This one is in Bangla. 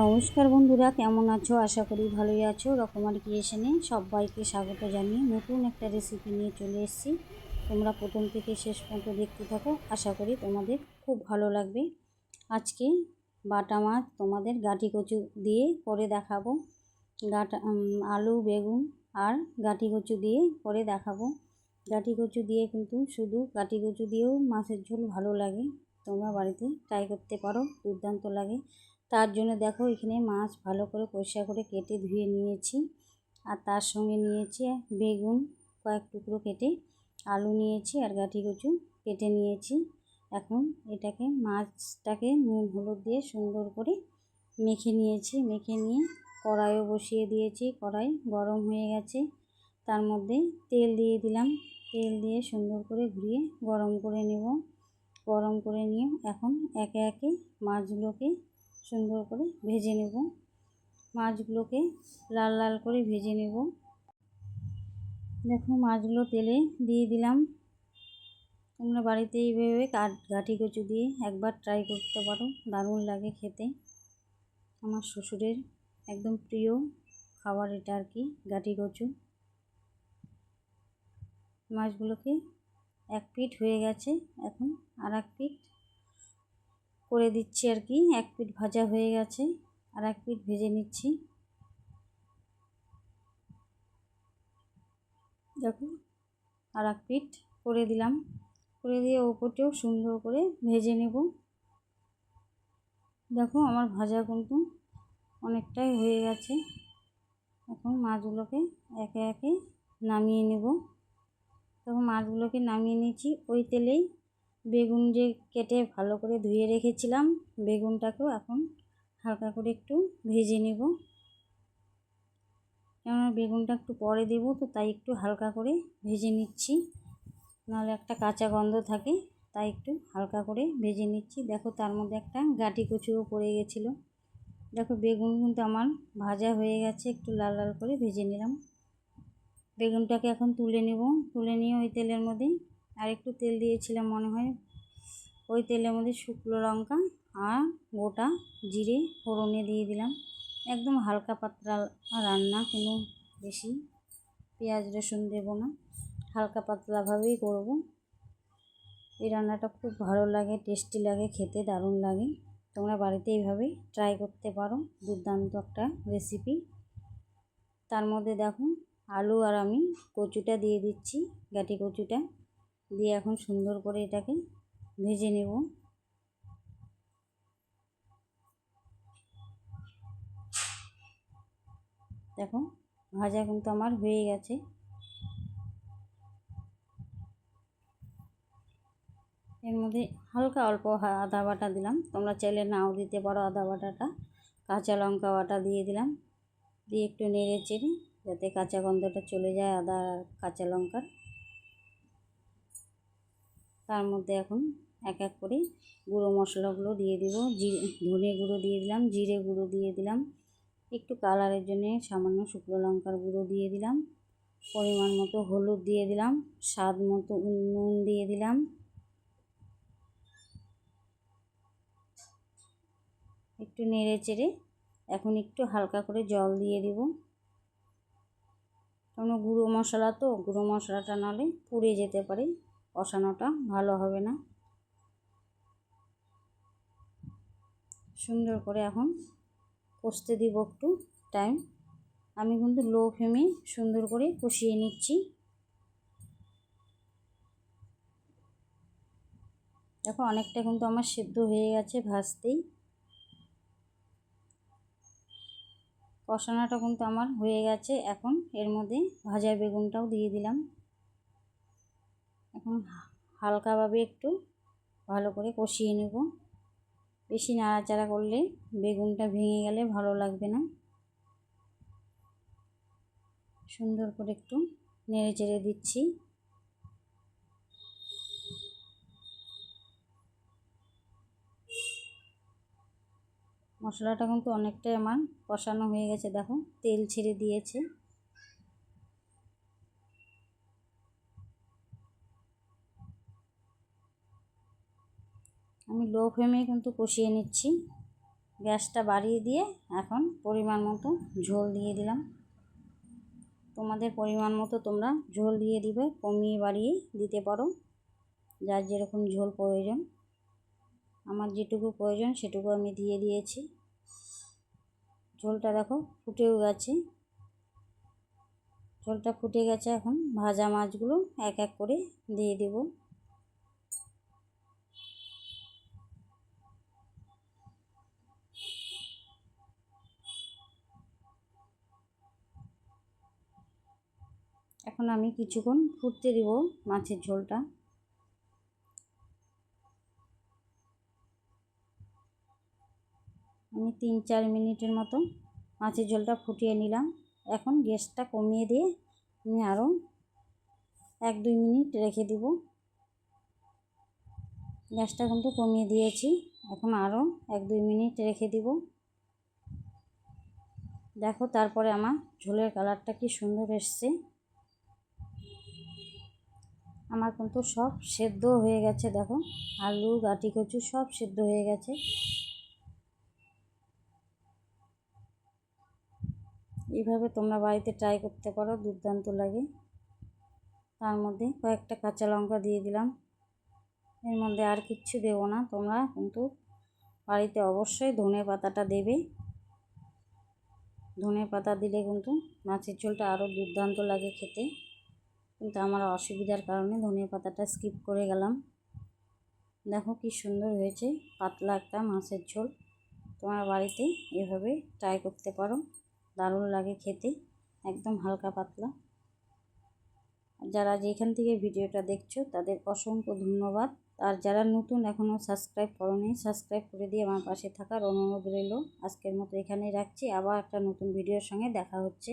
নমস্কার বন্ধুরা, কেমন আছো? আশা করি ভালোই আছো। রকমারি ক্রিয়েশনে সবাইকে স্বাগত জানিয়ে নতুন একটা রেসিপি নিয়ে চলে এসেছি। তোমরা প্রথম থেকে শেষ পর্যন্ত দেখতে থাকো। আশা করি তোমাদের খুব ভালো লাগবে। আজকে বাটা মাছ তোমাদের গাটি কচু দিয়ে করে দেখাবো। গাটা আলু, বেগুন আর গাটি কচু দিয়ে করে দেখাবো। গাটি কচু দিয়ে কিন্তু শুধু গাটি কচু দিয়েও মাছের ঝোল ভালো লাগে। তোমরা বাড়িতে ট্রাই করতে পারো, দুর্দান্ত লাগে। তার জন্য দেখো এখানে মাছ ভালো করে পরিষ্কার করে কেটে ধুয়ে নিয়েছি। আর তার সঙ্গে নিয়েছি বেগুন কয়েক টুকরো কেটে আলু নিয়েছি আর গাঠি কচু কেটে নিয়েছি। এখন এটাকে মাছটাকে নুন, হলুদ দিয়ে সুন্দর করে মেখে নিয়েছি। মেখে নিয়ে কড়াইও বসিয়ে দিয়েছি। কড়াই গরম হয়ে গেছে। তার মধ্যে তেল দিয়ে দিলাম। তেল দিয়ে সুন্দর করে ঘুরিয়ে গরম করে নেব। গরম করে নিয়ে এখন একে একে মাছগুলোকে সুন্দর করে ভেজে নেব। মাছগুলোকে লাল লাল করে ভেজে নেব। দেখো মাছগুলো তেলে দিয়ে দিলাম। তোমরা বাড়িতে এইভাবে গাঠি কচু দিয়ে একবার ট্রাই করতে পারো, দারুণ লাগে খেতে। আমার শ্বশুরের একদম প্রিয় খাবার এটা আর কি, গাঠি কচু। মাছগুলোকে এক পিঠ হয়ে গেছে, এখন আর এক পিঠ করে দিচ্ছি আর কি। এক পিঠ ভাজা হয়ে গেছে আর এক পিঠ ভেজে নিচ্ছি। দেখো, আর এক পিঠ করে দিলাম। করে দিয়ে ওপরটিও সুন্দর করে ভেজে নেব। দেখো, আমার ভাজা কিন্তু অনেকটাই হয়ে গেছে। এখন মাছগুলোকে একে একে নামিয়ে নেব। তখন মাছগুলোকে নামিয়ে নিয়েছি। ওই তেলেই বেগুন যে কেটে ভালো করে ধুয়ে রেখেছিলাম, বেগুনটাকেও এখন হালকা করে একটু ভেজে নেব। কেননা বেগুনটা একটু পরে দেবো, তো তাই একটু হালকা করে ভেজে নিচ্ছি। নাহলে একটা কাঁচা গন্ধ থাকে, তাই একটু হালকা করে ভেজে নিচ্ছি। দেখো তার মধ্যে একটা গাটি কচুও পড়ে গেছিল। দেখো বেগুন কিন্তু আমার ভাজা হয়ে গেছে, একটু লাল লাল করে ভেজে নিলাম। বেগুনটাকে এখন তুলে নেব। তুলে নিয়ে ওই তেলের মধ্যে আর একটু তেল দিয়েছিলাম মনে হয়। ওই তেলের মধ্যে শুকনো লঙ্কা আর গোটা জিরে ফোড়নে দিয়ে দিলাম। একদম হালকা পাতলা রান্না, কোনো বেশি পেঁয়াজ, রসুন দেবো না। হালকা পাতলাভাবেই করব। এই রান্নাটা খুব ভালো লাগে, টেস্টি লাগে, খেতে দারুণ লাগে। তোমরা বাড়িতে এইভাবে ট্রাই করতে পারো। দুর্দান্ত একটা রেসিপি তার মধ্যে দেখো, আলু আর আমি কচুটা দিয়ে দিচ্ছি, গাটি কচুটা। দিয়ে এখন সুন্দর করে এটাকে ভেজে নেব। দেখো, ভাজা কিন্তু আমার হয়ে গেছে। এর মধ্যে হালকা অল্প আদা বাটা দিলাম। তোমরা চাইলে নাও দিতে পারো আদা বাটাটা। কাঁচা লঙ্কা বাটা দিয়ে দিলাম। দিয়ে একটু নেড়ে চেড়ে যাতে কাঁচা গন্ধটা চলে যায় আদা কাঁচা লঙ্কার। তার মধ্যে এখন এক এক করে গুঁড়ো মশলাগুলো দিয়ে দিব। জিরে, ধনে গুঁড়ো দিয়ে দিলাম, জিরে গুঁড়ো দিয়ে দিলাম। একটু কালারের জন্যে সামান্য শুকনো লঙ্কার গুঁড়ো দিয়ে দিলাম। পরিমাণ মতো হলুদ দিয়ে দিলাম, স্বাদ মতো নুন দিয়ে দিলাম। একটু নেড়ে চেড়ে এখন একটু হালকা করে জল দিয়ে দিব। কারণ গুঁড়ো মশলা তো, গুঁড়ো মশলাটা নাহলে পুড়ে যেতে পারে। কষানোটা ভালো হবে না। সুন্দর করে এখন কষতে দিব একটু টাইম আমি কিন্তু লো ফ্লেমে সুন্দর করে কষিয়ে নিচ্ছি। দেখো অনেকটা কিন্তু আমার সেদ্ধ হয়ে গেছে ভাজতেই। কষানোটা কিন্তু আমার হয়ে গেছে। এখন এর মধ্যে ভাজা বেগুনটাও দিয়ে দিলাম। এখন হালকাভাবে একটু ভালো করে কষিয়ে নেব। বেশি নাড়াচাড়া করলে বেগুনটা ভেঙে গেলে ভালো লাগবে না। সুন্দর করে একটু নেড়ে চেড়ে দিচ্ছি। মশলাটা কিন্তু অনেকটাই আমার কষানো হয়ে গেছে, দেখো তেল ছেড়ে দিয়েছে। আমি লো ফ্লেমে কিন্তু কষিয়ে নিচ্ছি। গ্যাসটা বাড়িয়ে দিয়ে এখন পরিমাণ মতো ঝোল দিয়ে দিলাম। তোমাদের পরিমাণ মতো তোমরা ঝোল দিয়ে দিবে, কমিয়ে বাড়িয়ে দিতে পারো। যার যেরকম ঝোল প্রয়োজন। আমার যেটুকু প্রয়োজন সেটুকু আমি দিয়ে দিয়েছি। ঝোলটা দেখো ফুটেও গেছে। ঝোলটা ফুটে গেছে এখন ভাজা মাছগুলো এক এক করে দিয়ে দেব। এখন আমি কিছুক্ষণ ফুটতে দেব মাছের ঝোলটা। আমি তিন চার মিনিটের মতো মাছের ঝোলটা ফুটিয়ে নিলাম। এখন গ্যাসটা কমিয়ে দিয়ে আমি আরও এক দুই মিনিট রেখে দিব। গ্যাসটা কিন্তু কমিয়ে দিয়েছি। এখন আরও এক দুই মিনিট রেখে দিব। দেখো তারপরে আমার ঝোলের কালারটা কি সুন্দর এসছে। আমার কিন্তু সব সেদ্ধ হয়ে গেছে, দেখো। আলু, গাটি কচু সব সেদ্ধ হয়ে গেছে। এইভাবে তোমরা বাড়িতে ট্রাই করতে পারো, দুর্দান্ত লাগে। তার মধ্যে কয়েকটা কাঁচা লঙ্কা দিয়ে দিলাম। এর মধ্যে আর কিচ্ছু দেবো না, তোমরা কিন্তু বাড়িতে অবশ্যই ধনে পাতাটা দেবে। ধনে পাতা দিলে কিন্তু মাছের ঝোলটা আরও দুর্দান্ত লাগে খেতে। কিন্তু আমার অসুবিধার কারণে ধনে পাতাটা স্কিপ করে গেলাম। দেখো কি সুন্দর হয়েছে, পাতলা একটা মাছের ঝোল। তোমার বাড়িতে এভাবে ট্রাই করতে পারো, দারুণ লাগে খেতে, একদম হালকা পাতলা। যারা যেখান থেকে ভিডিওটা দেখছ, তাদের অসংখ্য ধন্যবাদ। আর যারা নতুন এখনও সাবস্ক্রাইব করনি সাবস্ক্রাইব করে দিয়ে আমার পাশে থাকার অনুরোধ রইল। আজকের মতো এখানেই রাখছি। আবার একটা নতুন ভিডিওর সঙ্গে দেখা হচ্ছে।